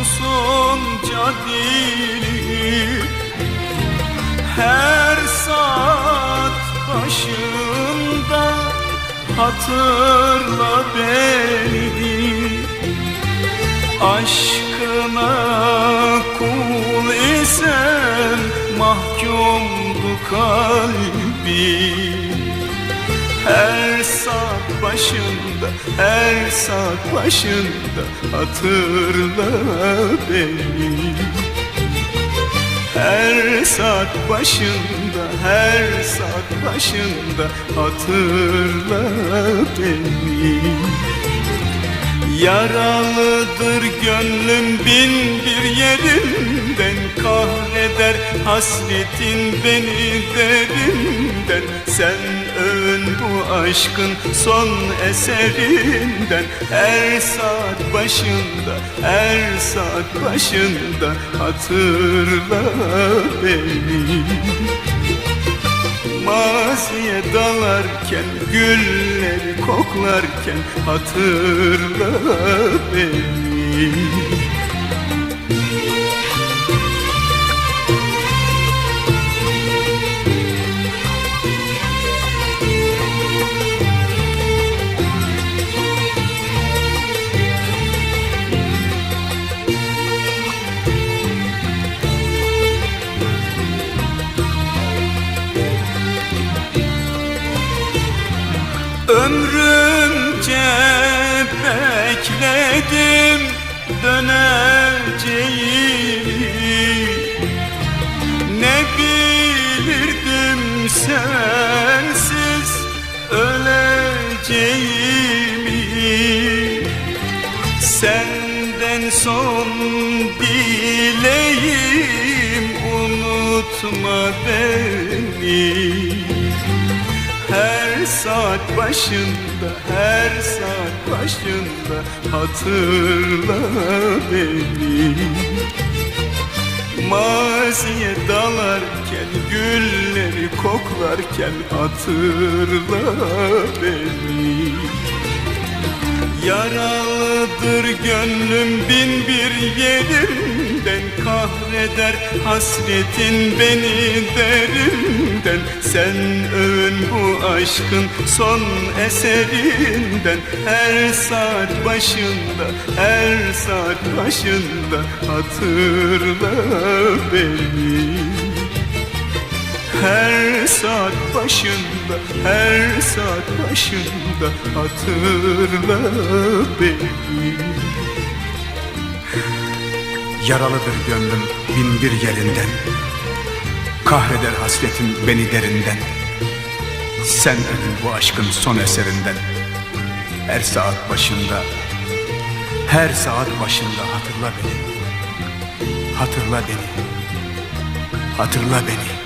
Susunca dilim Her saat başında Hatırla beni. Aşkına kul isem Mahkumdu kalbim saat başında, her saat başında hatırla beni. Her saat başında, her saat başında hatırla beni. Yaralıdır gönlüm bin bir yerinden Kahreder hasretin beni derinden. Sen övün bu aşkın son eserinden. Her saat başında, her saat başında Hatırla beni. Maziye dalarken gülleri koklarken hatırla beni Ömrümce bekledim döneceğini Ne bilirdim sensiz öleceğimi? Senden son dileğim unutma beni saat başında, her saat başında hatırla beni. Maziye dalarken, gülleri koklarken hatırla beni. Yaralıdır gönlüm bin bir yerinden Kahreder hasretin beni derinden. Sen övün bu aşkın son eserinden. Her saat başında, her saat başında Hatırla beni. Her saat başında, her saat başında hatırla beni. Yaralıdır gönlüm bin bir yerinden. Kahreder hasretin beni derinden. Sen övün bu aşkın son eserinden. Her saat başında Her saat başında hatırla beni. Hatırla beni. Hatırla beni